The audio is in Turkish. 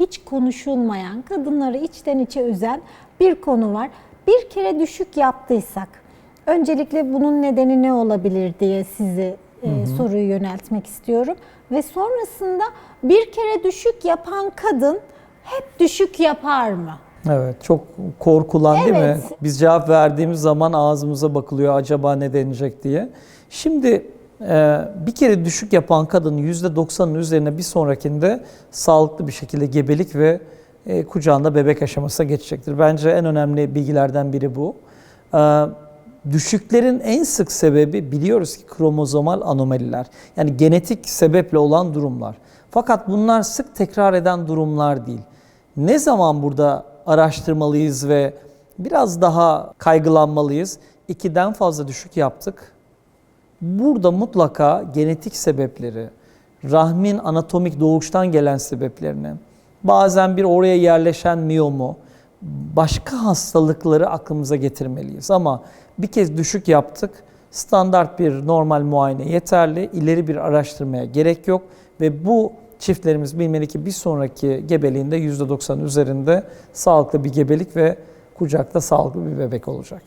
hiç konuşulmayan, kadınları içten içe üzen bir konu var. Bir kere düşük yaptıysak, öncelikle bunun nedeni ne olabilir diye size e, soruyu yöneltmek istiyorum. Ve sonrasında bir kere düşük yapan kadın hep düşük yapar mı? Evet, çok korkulan değil mi? Evet. Biz cevap verdiğimiz zaman ağzımıza bakılıyor acaba ne denecek diye. Şimdi bir kere düşük yapan kadının %90'ın üzerine bir sonrakinde sağlıklı bir şekilde gebelik ve e, kucağında bebek aşamasına geçecektir. Bence en önemli bilgilerden biri bu. E, Düşüklerin en sık sebebi biliyoruz ki kromozomal anomaliler. Yani genetik sebeple olan durumlar. Fakat bunlar sık tekrar eden durumlar değil. Ne zaman burada araştırmalıyız ve biraz daha kaygılanmalıyız? İkiden fazla düşük yaptık. Burada mutlaka genetik sebepleri, rahmin anatomik doğuştan gelen sebeplerini, bazen bir oraya yerleşen miyomu, başka hastalıkları aklımıza getirmeliyiz. Ama bir kez düşük yaptık, standart bir normal muayene yeterli, ileri bir araştırmaya gerek yok ve bu çiftlerimiz bilmeli ki bir sonraki gebeliğinde %90 üzerinde sağlıklı bir gebelik ve kucakta sağlıklı bir bebek olacak.